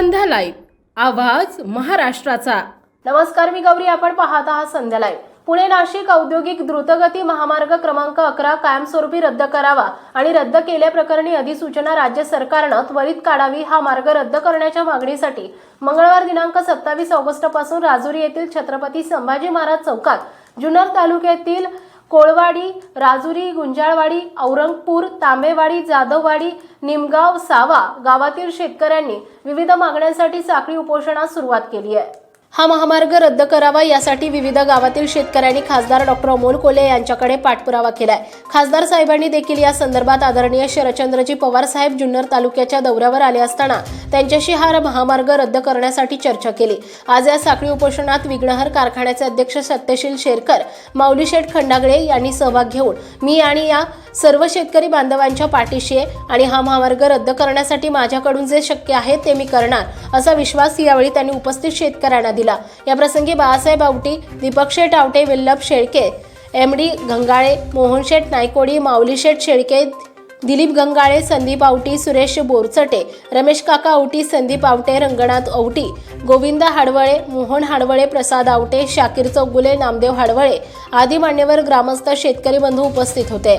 संध्या live आवाज महाराष्ट्राचा. नमस्कार मी गौरी. आपण पाहत आहात संध्यालाय पुणे नाशिक औद्योगिक द्रुतगती महामार्ग क्रमांक अकरा कायमस्वरूपी रद्द करावा आणि रद्द केल्याप्रकरणी अधिसूचना राज्य सरकारनं त्वरित काढावी हा मार्ग रद्द करण्याच्या मागणीसाठी मंगळवार दिनांक सत्तावीस ऑगस्टपासून राजुरी येथील छत्रपती संभाजी महाराज चौकात जुन्नर तालुक्यातील कोळवाडी राजुरी गुंजाळवाडी औरंगपूर तांबेवाडी जाधववाडी निमगाव सावा गावातील शेतकऱ्यांनी विविध मागण्यांसाठी साखळी उपोषणास सुरुवात केली आहे. हा महामार्ग रद्द करावा यासाठी विविध गावातील शेतकऱ्यांनी खासदार डॉक्टर अमोल कोले यांच्याकडे पाठपुरावा केलाय. खासदार साहेबांनी देखील या संदर्भात आदरणीय शरदचंद्रजी पवार साहेब जुन्नर तालुक्याच्या दौऱ्यावर आले असताना त्यांच्याशी हा महामार्ग रद्द करण्यासाठी चर्चा केली. आज या साखळी उपोषणात विघ्नहर कारखान्याचे अध्यक्ष सत्यशील शेरकर माऊलीशेठ खंडागळे यांनी सहभाग घेऊन मी आणि या सर्व शेतकरी बांधवांच्या पाठीशी आहे आणि हा महामार्ग रद्द करण्यासाठी माझ्याकडून जे शक्य आहे ते मी करणार असा विश्वास यावेळी त्यांनी उपस्थित शेतकऱ्यांना दिला. याप्रसंगी बाळासाहेब आवटी दीपक शेठ आवटे विल्लभ शेळके एम डी गंगाळे मोहनशेठ नायकोडी माऊली शेठ शेळके दिलीप गंगाळे संदीप आवटी सुरेश बोरचटे रमेश काका आवटी संदीप आवटे रंगनाथ आवटी गोविंद हाडवळे मोहन हाडवळे प्रसाद आवटे शाकीर चौगुले नामदेव हाडवळे आदी मान्यवर ग्रामस्थ शेतकरी बंधू उपस्थित होते.